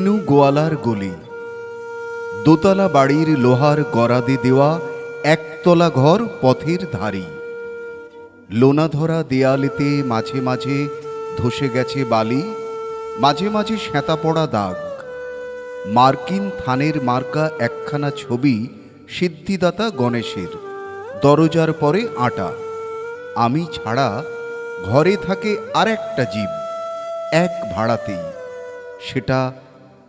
গোয়ালার গলি। দোতলা বাড়ির লোহার গরাদে দেওয়া একতলা ঘর পথের ধারি। লোনাধরা দেয়ালেতে মাঝে মাঝে ধসে গেছে বালি, মাঝে মাঝে শ্যাঁতা পড়া দাগ। মার্কিন থানের মার্কা একখানা ছবি সিদ্ধিদাতা গণেশের, দরজার পরে আটা। আমি ছাড়া ঘরে থাকে আর একটা জীব, এক ভাড়াতেই। সেটা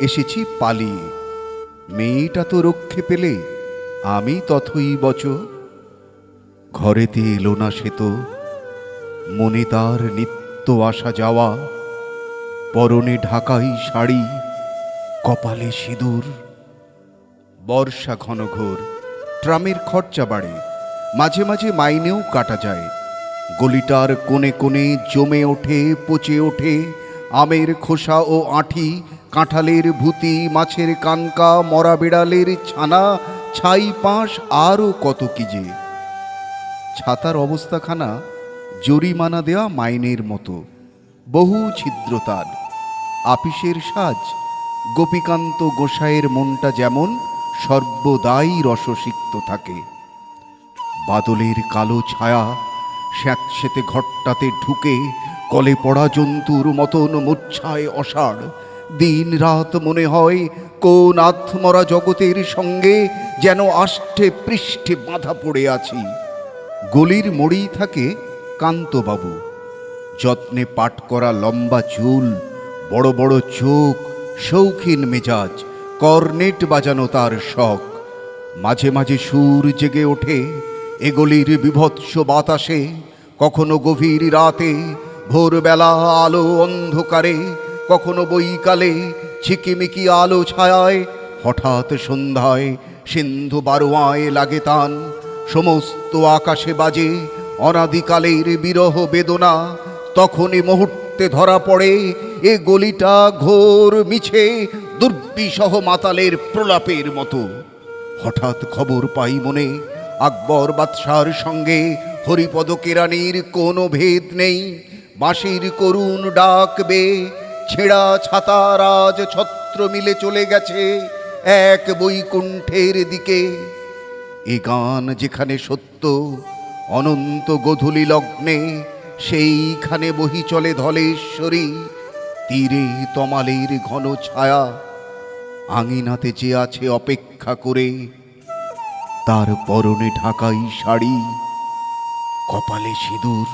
এসেছি পালিয়ে মেয়েটা তো রক্ষে পেলে, আমি তথই বচ ঘরেতে এলো না সে তো, মনে তার নিত্য আসা যাওয়া। পরনে ঢাকাই শাড়ি, কপালে সিঁদুর। বর্ষা ঘন ঘোর ট্রামের খরচা বাড়ে, মাঝে মাঝে মাইনেও কাটা যায়। গলিটার কোণে কোণে জমে ওঠে, পচে ওঠে আমের খোসা ও আঁঠি, কাঁঠালের ভূতি, মাছের কানকা, মরা বিড়ালের ছানা, ছাই পাঁশ আরও কত কি যে। ছাতার অবস্থাখানা জরিমানা দেওয়া মাইনের মতো, বহু ছিদ্র তার আপিসের সাজ, গোপীকান্ত গোসাইয়ের মনটা যেমন সর্বদাই রসসিক্ত থাকে। বাদলের কালো ছায়া স্যাঁতস্যাঁতে ঘরটাতে ঢুকে কলে পড়া জন্তুর মতন মূর্ছায় অষাঢ়। দিন রাত মনে হয় কোন আত্মরা জগতের সঙ্গে যেন আষ্টে পৃষ্ঠে বাঁধা পড়ে আছি। গলির মোড়েই থাকে কান্তবাবু। যত্নে পাট করা লম্বা চুল, বড় বড় চোখ, শৌখিন মেজাজ, কর্নেট বাজানো তার শখ। মাঝে মাঝে সুর জেগে ওঠে এগলির বিভৎস বাতাসে, কখনো গভীর রাতে ভোরবেলা আলো অন্ধকারে, কখনো বৈকালে ঝিকিমিকি আলো ছায়ায়, হঠাৎ সন্ধ্যায় সিন্ধু বারোয়ায় লাগে তান। সমস্ত আকাশে বাজে অনাদিকালের বিরহ বেদনা, তখনই মুহূর্তে ধরা পড়ে এ গলিটা ঘোর মিছে দুর্বিসহ মাতালের প্রলাপের মতো। হঠাৎ খবর পাই মনে, আকবর বাদশার সঙ্গে হরিপদ কেরানির কোনো ভেদ নেই। বাঁশির করুণ ডাকবে, ছেঁড়া ছাতা রাজ ছত্র মিলে চলে গেছে এক বৈকুণ্ঠের দিকে। এ গান যেখানে সত্য, অনন্ত গধূলি লগ্নে, সেইখানে বহি চলে ধলেশ্বরী, তীরে তমালের ঘন ছায়া, আঙিনাতে যে আছে অপেক্ষা করে। তার পরনে ঢাকাই শাড়ি, কপালে সিঁদুর